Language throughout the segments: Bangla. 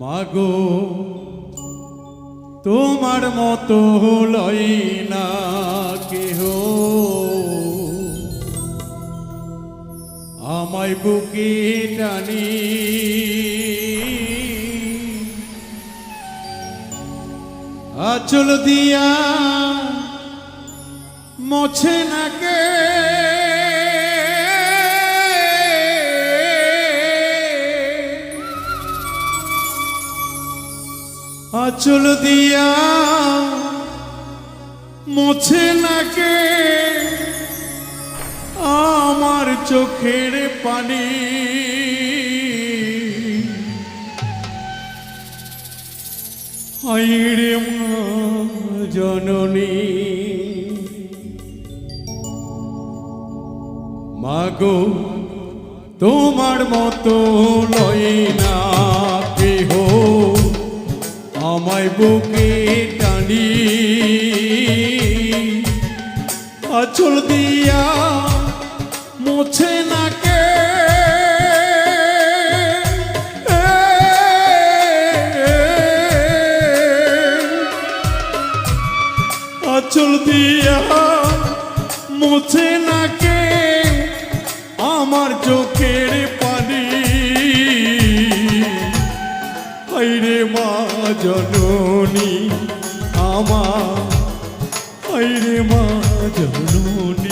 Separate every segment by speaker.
Speaker 1: মাগো তোমার মতো লই না কেহ। আমায় বুকে টানি আচল দিয়া মোছে নাকে আচল দিয়া মোছে নাকে। আমার চোখের পানি। হাইরে মা জননী। মাগো, তোমার মতো লয় না। আমায় বুকে টানি। আচল দিয়া মোছে নাকে হাইরে মা জননী আমার হাইরে মা জননী।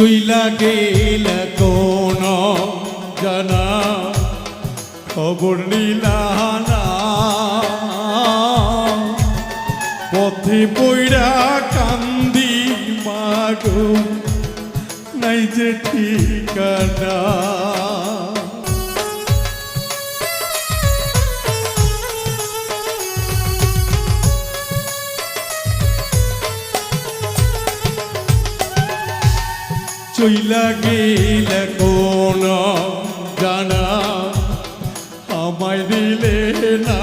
Speaker 1: চইলা গেল কোন জানা? খবর নিলানা পথে বইরা কান্দি মাগো নাই যে ঠিকানা। চইলা গেল কোন জানা? আমায় দিলে না।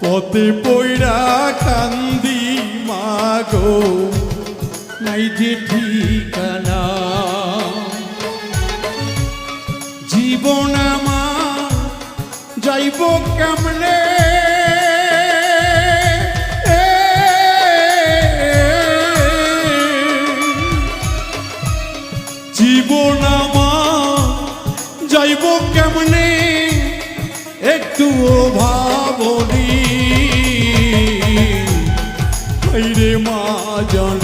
Speaker 1: পথে পইরা কান্দি মাগো, নাই যে ঠিকানা। জীবন আমার যাইব কেমনে? জীবন আমার যাইব কেমনে? একটু ভাবনি রে মা জননী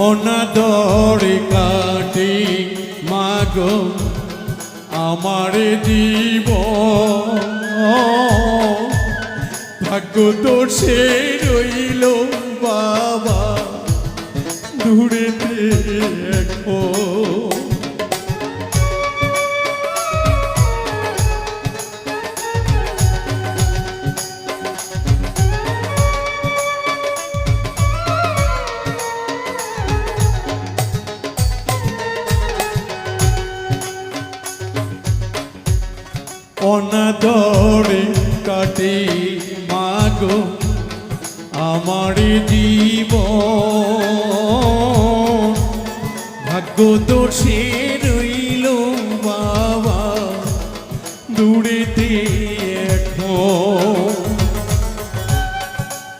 Speaker 1: অনাদরে কাটে মাগো আমার জীব। ভাগ্য তো সে রইল বাবা দূরেতে এখন মাগো আমার জীব। ভাগ্য দোষে রইল বাবা দূরেতে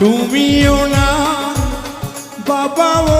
Speaker 1: তুমিও না বাবাও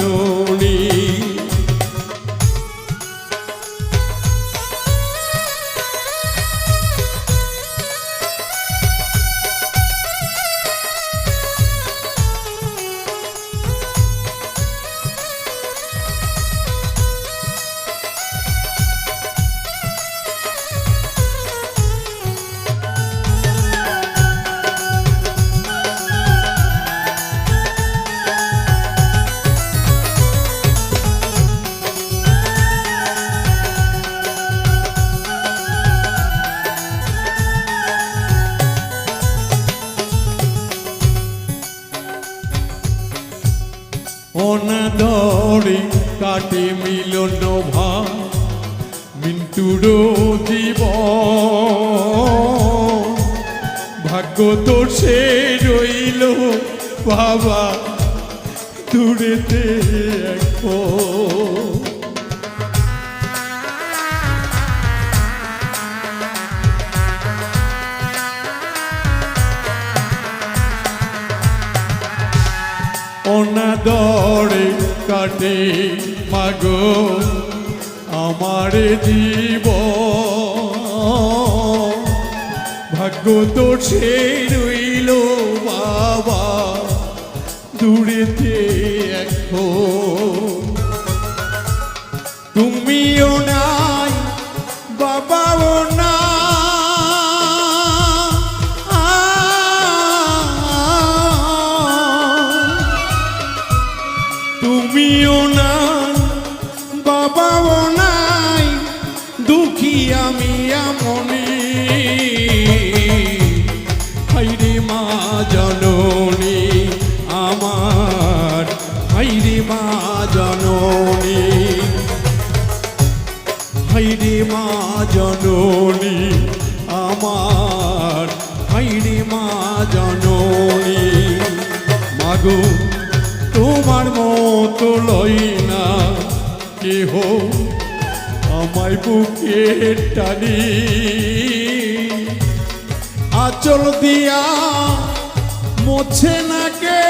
Speaker 1: অনাদরে কাটে মিলন ভাই মিন্টুর জীব ভাগ্য তো সে রইল বাবা দূরেতে অনাদরে কাটে মাগো আমার জীব ভাগ্য তো সে রইল বাবা দূরেতে এখন। তুমিও দুঃখী আমি আমনি হাইরে মা জননী আমার, হাইরে মা জননী। হাইরে মা জননী আমার, হাইরে মা জননী। মাগো, তোমার মতো লই না কেহ আমায় বুকে টানি। আচল দিয়া মোছে না কে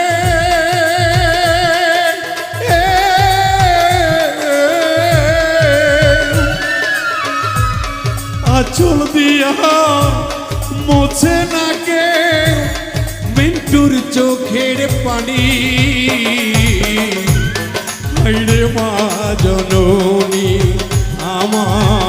Speaker 1: আচল দিয়া মোছে না কে মিন্টুর চোখের পানি। হাইরে মা জননী। আমার